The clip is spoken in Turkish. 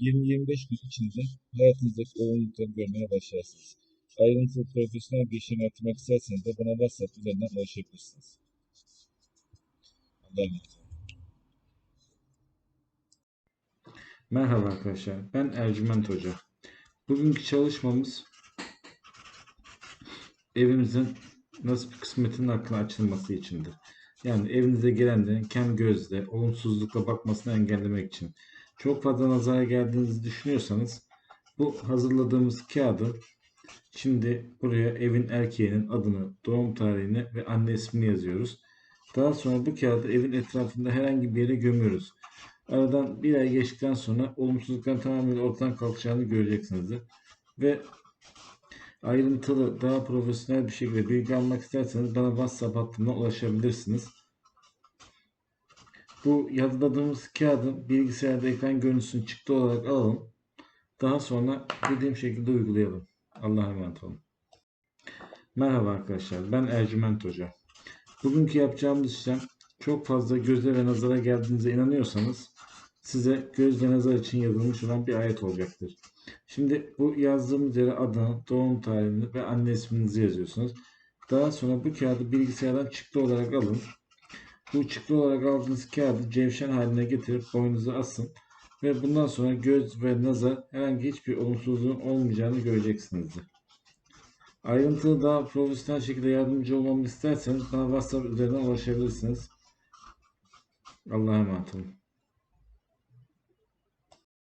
20-25 gün içinde hayatınızdaki olumlulukları görmeye başlarsınız. Ayrıntılı profesyonel bir işlem yaptırmak isterseniz de bana WhatsApp üzerinden ulaşabilirsiniz. Allah'a emanet. Merhaba arkadaşlar, ben Ercüment Hoca. Bugünkü çalışmamız evimizin nasıl bir kısmetinin hakkında açılması içindir. Yani evinize gelenlerin kem gözle, olumsuzlukla bakmasını engellemek için. Çok fazla nazara geldiğinizi düşünüyorsanız bu hazırladığımız kağıdı şimdi buraya evin erkeğinin adını, doğum tarihini ve anne ismini yazıyoruz. Daha sonra bu kağıdı evin etrafında herhangi bir yere gömüyoruz. Aradan bir ay geçtikten sonra olumsuzlukların tamamen ortadan kalkacağını göreceksinizdir. Ve ayrıntılı, daha profesyonel bir şekilde bilgi almak isterseniz bana WhatsApp hattımdan ulaşabilirsiniz. Bu yazıladığımız kağıdın bilgisayarda ekran görüntüsünü çıktı olarak alalım. Daha sonra dediğim şekilde uygulayalım. Allah'a emanet olun. Merhaba arkadaşlar, ben Ercüment Hoca. Bugünkü yapacağımız işlem çok fazla göze ve nazara geldiğinize inanıyorsanız size göz ve nazar için yazılmış olan bir ayet olacaktır. Şimdi bu yazdığımız yere adını, doğum tarihini ve anne isminizi yazıyorsunuz. Daha sonra bu kağıdı bilgisayardan çıktı olarak alın. Bu çıktı olarak aldığınız kağıdı cevşen haline getirip boynunuza asın. Ve bundan sonra göz ve nazar herhangi hiçbir olumsuzluğun olmayacağını göreceksinizdir. Ayrıntılı daha profesyonel şekilde yardımcı olmamı isterseniz bana WhatsApp üzerinden ulaşabilirsiniz. Allah'a emanet olun.